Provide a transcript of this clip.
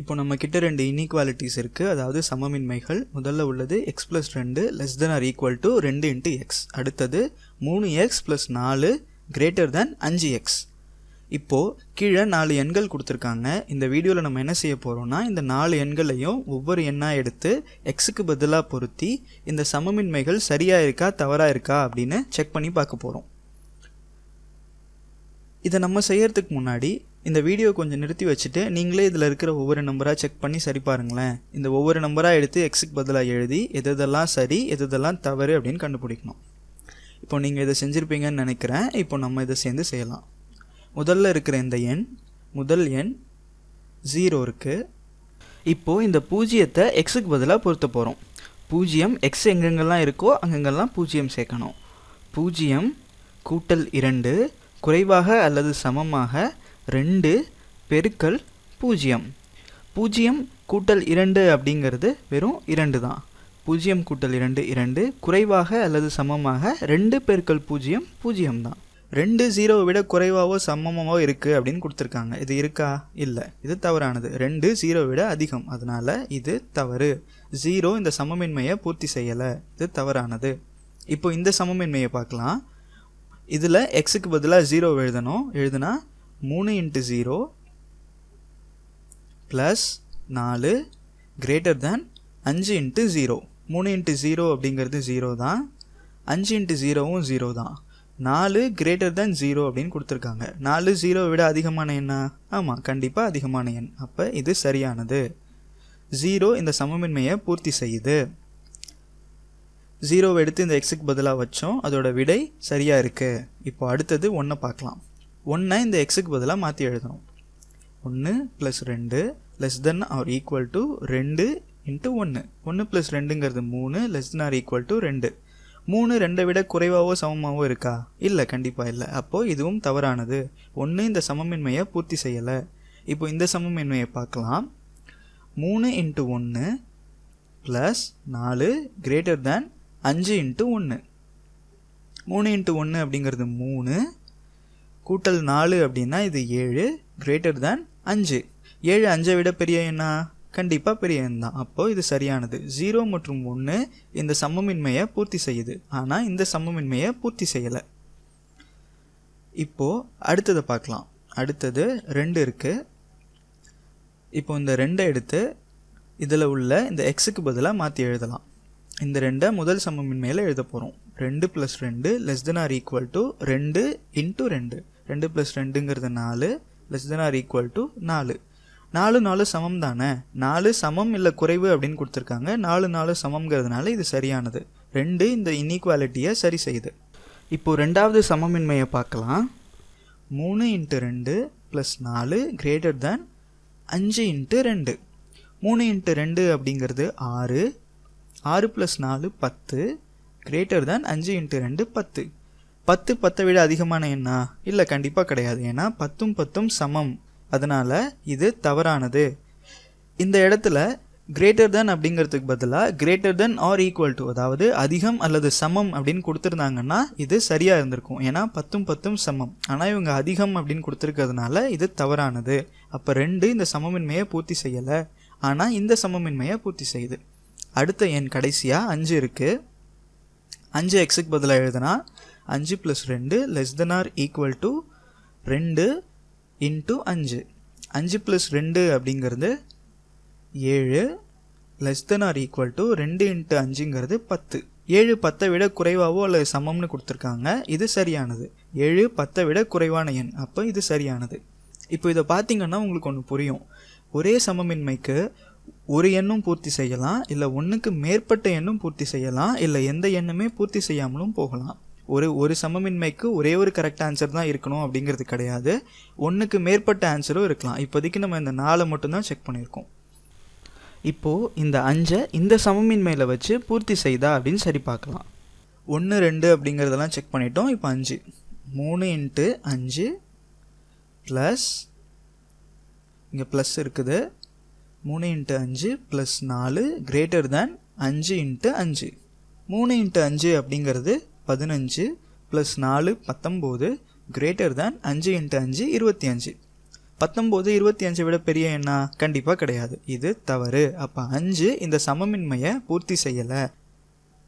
இப்போ நம்ம கிட்ட ரெண்டு இன்இக்வாலிட்டிஸ் இருக்குது அதாவது சமமின்மைகள். முதல்ல உள்ளது எக்ஸ் ப்ளஸ் ரெண்டு less than or equal to ரெண்டு இன்ட்டு எக்ஸ் அடுத்தது மூணு எக்ஸ் ப்ளஸ் நாலு கிரேட்டர் தேன் அஞ்சு எக்ஸ் இப்போது கீழே நாலு எண்கள் கொடுத்துருக்காங்க. இந்த வீடியோவில் நம்ம என்ன செய்ய போகிறோம்னா இந்த நாலு எண்களையும் ஒவ்வொரு எண்ணாக எடுத்து எக்ஸுக்கு பதிலாக பொருத்தி இந்த சமமின்மைகள் சரியாக இருக்கா தவறாக இருக்கா அப்படின்னு செக் பண்ணி பார்க்க போகிறோம் இதை நம்ம செய்யறதுக்கு முன்னாடி இந்த வீடியோ கொஞ்சம் நிறுத்தி வச்சுட்டு நீங்களே இதில் இருக்கிற ஒவ்வொரு நம்பராக செக் பண்ணி சரி பாருங்களேன். இந்த ஒவ்வொரு நம்பராக எடுத்து எக்ஸுக்கு பதிலாக எழுதி எது எதெல்லாம் சரி எது எதெல்லாம் தவறு அப்படின்னு கண்டுபிடிக்கணும். இப்போ நீங்கள் இதை செஞ்சுருப்பீங்கன்னு நினைக்கிறேன். இப்போ நம்ம இதை சேர்ந்து செய்யலாம். முதல்ல இருக்கிற இந்த எண் முதல் எண் ஜீரோ இருக்குது இப்போது இந்த பூஜ்ஜியத்தை எக்ஸுக்கு பதிலாக பொருத்த போகிறோம் பூஜ்ஜியம் எக்ஸ் எங்கெங்கெல்லாம் இருக்கோ அங்கெங்கெல்லாம் பூஜ்ஜியம் சேர்க்கணும். பூஜ்ஜியம் கூட்டல் இரண்டு குறைவாக அல்லது சமமாக ரெண்டு பெருக்கல் பூஜ்ஜியம் பூஜ்ஜியம் கூட்டல் இரண்டு அப்படிங்கிறது வெறும் இரண்டு தான். பூஜ்ஜியம் கூட்டல் இரண்டு இரண்டு குறைவாக அல்லது சமமாக ரெண்டு பெருக்கல் பூஜ்ஜியம் பூஜ்ஜியம் தான். ரெண்டு ஜீரோவை விட குறைவாகவோ சமமாகவோ இருக்குது அப்படின்னு கொடுத்துருக்காங்க. இது இருக்கா? இல்லை. இது தவறானது. ரெண்டு ஜீரோவை விட அதிகம். அதனால் இது தவறு. ஜீரோ இந்த சமமின்மையை பூர்த்தி செய்யலை. இது தவறானது. இப்போ இந்த சமமின்மையை பார்க்கலாம். இதில் எக்ஸுக்கு பதிலாக ஜீரோ எழுதணும். எழுதுனா மூணு இன்ட்டு ஜீரோ ப்ளஸ் நாலு கிரேட்டர் தேன் அஞ்சு இன்ட்டு ஜீரோ மூணு இன்ட்டு ஜீரோ அப்படிங்கிறது ஜீரோ தான். அஞ்சு இன்ட்டு ஜீரோவும் ஜீரோ தான். நாலு கிரேட்டர் தேன் ஜீரோ அப்படின்னு கொடுத்துருக்காங்க. நாலு ஜீரோவை விட அதிகமான எண்ணா ஆமாம் கண்டிப்பாக அதிகமான எண். அப்போ இது சரியானது. ஜீரோ இந்த சமமின்மையை பூர்த்தி செய்யுது. ஜீரோவை எடுத்து இந்த எக்ஸுக்கு பதிலாக வச்சோம். அதோட விடை சரியாக இருக்குது இப்போ அடுத்தது ஒன்றை பார்க்கலாம். ஒன்றை இந்த எக்ஸுக்கு பதிலாக மாற்றி எழுதணும். ஒன்று ப்ளஸ் ரெண்டு less than or equal to ரெண்டு இன்ட்டு ஒன்று ஒன்று ப்ளஸ் ரெண்டுங்கிறது மூணு less than or equal to ரெண்டு. மூணு ரெண்டை விட குறைவாகவோ சமமாகவோ இருக்கா? இல்லை கண்டிப்பாக இல்லை. அப்போது இதுவும் தவறானது. ஒன்று இந்த சமமின்மையை பூர்த்தி செய்யலை. இப்போ இந்த சமமின்மையை பார்க்கலாம். மூணு இன்ட்டு ஒன்று ப்ளஸ் நாலு கிரேட்டர் தேன் அஞ்சு இன்ட்டு ஒன்று மூணு இன்ட்டு ஒன்று அப்படிங்கிறது மூணு கூட்டல் நாலு அப்படின்னா இது ஏழு கிரேட்டர் தேன் அஞ்சு. ஏழு அஞ்சை விட பெரிய எண்ணா கண்டிப்பாக பெரிய எண் தான். அப்போது இது சரியானது. ஜீரோ மற்றும் ஒன்று இந்த சமமின்மையை பூர்த்தி செய்யுது. ஆனால் இந்த சமமின்மையை பூர்த்தி செய்யலை. இப்போது அடுத்ததை பார்க்கலாம். அடுத்தது ரெண்டு இருக்குது இப்போ இந்த ரெண்டை எடுத்து இதில் உள்ள இந்த எக்ஸுக்கு பதிலாக மாற்றி எழுதலாம். இந்த ரெண்டை முதல் சமமின்மையில் எழுத போகிறோம் ரெண்டு ப்ளஸ் ரெண்டு less than or equal to ரெண்டு இன்ட்டு ரெண்டு. ரெண்டு ப்ளஸ் ரெண்டுங்கிறது நாலு less than or equal to நாலு. நாலு நாலு சமம் தானே? நாலு சமம் இல்லை குறைவு அப்படின்னு கொடுத்துருக்காங்க. நாலு நாலு சமம்ங்கிறதுனால இது சரியானது. ரெண்டு இந்த இன்இக்வாலிட்டியை சரி செய்யுது. இப்போது ரெண்டாவது சமமின்மையை பார்க்கலாம். மூணு இன்ட்டு ரெண்டு ப்ளஸ் நாலு கிரேட்டர் தேன் அஞ்சு இன்ட்டு ரெண்டு. மூணு இன்ட்டு ரெண்டு அப்படிங்கிறது ஆறு ஆறு ப்ளஸ் நாலு பத்து கிரேட்டர் தேன் அஞ்சு இன்ட்டு ரெண்டு பத்து. பத்து பத்தை விட அதிகமான எண்ணா? இல்லை கண்டிப்பாக கிடையாது. ஏன்னா பத்தும் பத்தும் சமம். அதனால் இது தவறானது. இந்த இடத்துல கிரேட்டர் தென் அப்படிங்கிறதுக்கு பதிலாக greater than or equal to அதாவது அதிகம் அல்லது சமம் அப்படின்னு கொடுத்துருந்தாங்கன்னா இது சரியாக இருந்திருக்கும். ஏன்னா பத்தும் பத்தும் சமம். ஆனால் இவங்க அதிகம் அப்படின்னு கொடுத்துருக்கிறதுனால இது தவறானது. அப்போ ரெண்டு இந்த சமமின்மையை பூர்த்தி செய்யலை. ஆனால் இந்த சமமின்மையை பூர்த்தி செய்யுது. அடுத்த எண் கடைசியாக அஞ்சு இருக்குது அஞ்சு எக்ஸுக்கு பதிலாக எழுதுனா அஞ்சு ப்ளஸ் ரெண்டு less than or equal to ரெண்டு இன்ட்டு அஞ்சு. அஞ்சு ப்ளஸ் ரெண்டு அப்படிங்கிறது ஏழு less than or equal to ரெண்டு இன்ட்டு அஞ்சுங்கிறது பத்து. ஏழு பத்தை விட குறைவாவோ அல்லது சமம்னு கொடுத்துருக்காங்க. இது சரியானது. ஏழு பத்தை விட குறைவான எண். அப்போ இது சரியானது. இப்போ இதை பார்த்தீங்கன்னா உங்களுக்கு ஒன்று புரியும். ஒரே சமமின்மைக்கு ஒரு எண்ணும் பூர்த்தி செய்யலாம் இல்லை ஒன்றுக்கு மேற்பட்ட எண்ணும் பூர்த்தி செய்யலாம் இல்லை எந்த எண்ணுமே பூர்த்தி செய்யாமலும் போகலாம். ஒரு ஒரு சமமின்மைக்கு ஒரே ஒரு கரெக்ட் ஆன்சர் தான் இருக்கணும் அப்படிங்கிறது கிடையாது. ஒன்றுக்கு மேற்பட்ட ஆன்சரும் இருக்கலாம். இப்போதைக்கு நம்ம இந்த நாலை மட்டும்தான் செக் பண்ணியிருக்கோம். இப்போது இந்த அஞ்சை இந்த சமமின்மையில் வச்சு பூர்த்தி செய்தா அப்படின்னு சரி பார்க்கலாம். ஒன்று ரெண்டு அப்படிங்கிறதெல்லாம் செக் பண்ணிட்டோம். இப்போ அஞ்சு. மூணு இன்ட்டு அஞ்சு ப்ளஸ் இங்கே ப்ளஸ் இருக்குது. மூணு இன்ட்டு அஞ்சு ப்ளஸ் நாலு கிரேட்டர் தேன் அஞ்சு இன்ட்டு அஞ்சு. மூணு இன்ட்டு அஞ்சு அப்படிங்கிறது பதினஞ்சு ப்ளஸ் நாலு பத்தொம்போது கிரேட்டர் தேன் அஞ்சு இன்ட்டு அஞ்சு இருபத்தி அஞ்சு. பத்தொம்போது இருபத்தி அஞ்சை விட பெரிய எண்ணா? கண்டிப்பாக கிடையாது. இது தவறு. அப்போ அஞ்சு இந்த சமமின்மையை பூர்த்தி செய்யலை.